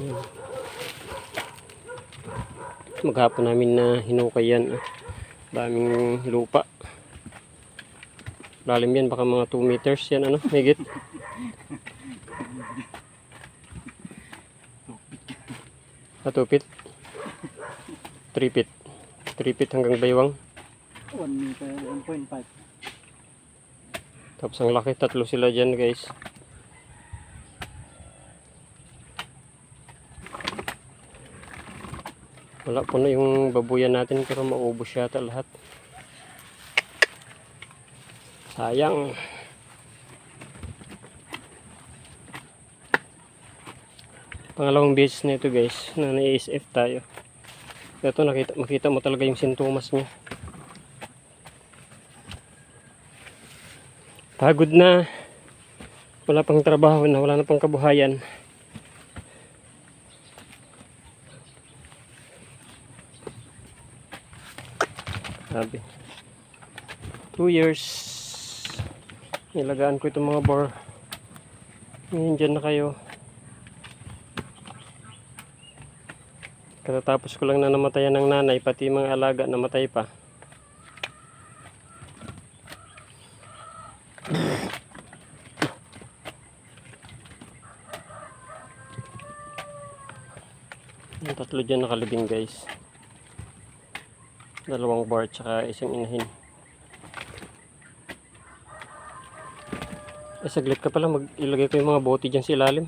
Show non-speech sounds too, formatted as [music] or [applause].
Ayan. Maghapon namin na hinukay yan. ah. Daming lupa. Lalim yan, baka mga 2 meters yan, ano, higit. [laughs] Ah, 2 feet? 3 feet. 3 feet hanggang baywang. 1 meter, 1.5. Tapos ang laki, tatlo sila dyan guys. Wala po na yung babuyan natin pero maubos yata lahat. Sayang. Pangalawang beses na ito guys na na-ASF tayo. Ito nakita, makita mo talaga yung sintomas niya. Pagod na. Wala pang trabaho na, wala na pang kabuhayan. Sabi. Two years. Nilagaan ko itong mga bor. Ngayon dyan na kayo. Katatapos ko lang na namatayan ng nanay, pati mga alaga namatay pa. Yung tatlo dyan nakalibing guys. Dalawang bar tsaka isang inahin. Eh saglit ka pala mag ilagay ko yung mga bote dyan sa ilalim.